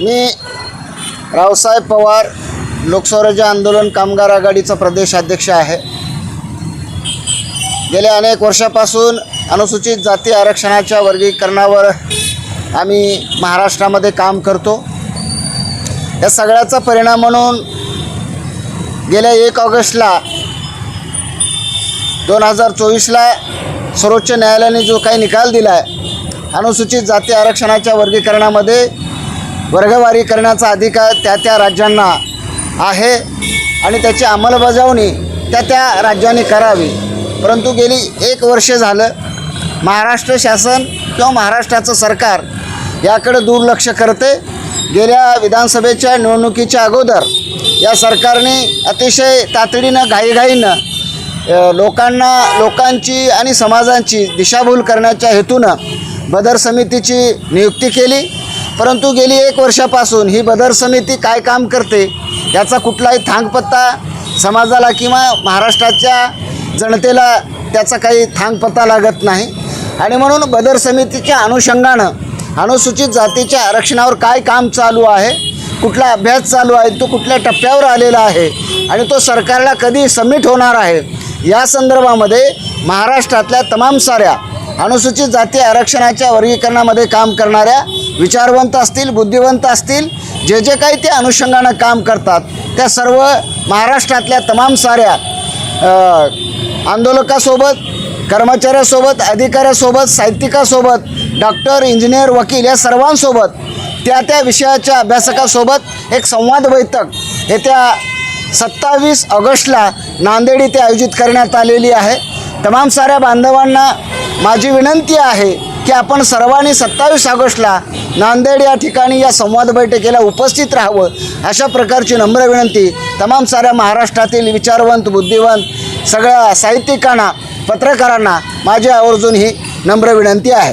मी रावसाहेब पवार लोकस्वराज्य आंदोलन कामगार आघाडीचा प्रदेश अध्यक्ष आहे. गेल्या अनेक वर्षापासून अनुसूचित जाती आरक्षणाच्या वर्गीकरणावर आम्ही महाराष्ट्रामध्ये काम करतो. या सगळ्याचा परिणाम म्हणून गेल्या एक ऑगस्टला दोन हजार चोवीसला सर्वोच्च न्यायालयाने जो काही निकाल दिला आहे अनुसूचित जाती आरक्षणाच्या वर्गीकरणामध्ये वर्गवारी करण्याचा अधिकार त्या त्या राज्यांना आहे आणि त्याची अंमलबजावणी त्या त्या राज्यांनी करावी. परंतु गेली एक वर्ष झालं महाराष्ट्र शासन किंवा महाराष्ट्राचं सरकार याकडे दुर्लक्ष करते. गेल्या विधानसभेच्या निवडणुकीच्या अगोदर या सरकारने अतिशय तातडीनं घाईघाईनं लोकांना लोकांची आणि समाजांची दिशाभूल करण्याच्या हेतूनं बदर समितीची नियुक्ती केली. परंतु गेली एक वर्षापासून ही बदर समिती काय काम करते याचा कुठलाही थांगपत्ता समाजाला किंवा महाराष्ट्राच्या जनतेला त्याचा काही थांगपत्ता लागत नाही. आणि म्हणून बदर समितीच्या अनुषंगानं अनुसूचित जातीच्या आरक्षणावर काय काम चालू आहे कुठला अभ्यास चालू आहे तो कुठल्या टप्प्यावर आलेला आहे आणि तो सरकारला कधी सबमिट होणार आहे या संदर्भामध्ये महाराष्ट्रातल्या तमाम साऱ्या अनुसूचित जाती आरक्षणाच्या वर्गीकरणामध्ये काम करणाऱ्या विचारवंत असतील बुद्धिवंत असतील जे जे काही ते अनुषंगानं काम करतात त्या सर्व महाराष्ट्रातल्या तमाम साऱ्या आंदोलकासोबत कर्मचाऱ्यासोबत अधिकाऱ्यासोबत साहित्यिकासोबत डॉक्टर इंजिनियर वकील या सर्वांसोबत त्या त्या विषयाच्या अभ्यासकासोबत एक संवाद बैठक येत्या सत्तावीस ऑगस्टला नांदेड इथे आयोजित करण्यात आलेली आहे. तमाम साऱ्या बांधवांना माझी विनंती आहे की आपण सर्वांनी सत्तावीस ऑगस्टला नांदेड या ठिकाणी या संवाद बैठकीला उपस्थित राहावं अशा प्रकारची नम्र विनंती तमाम साऱ्या महाराष्ट्रातील विचारवंत बुद्धिवंत सगळ्या साहित्यिकांना पत्रकारांना माझी आवर्जून ही नम्र विनंती आहे.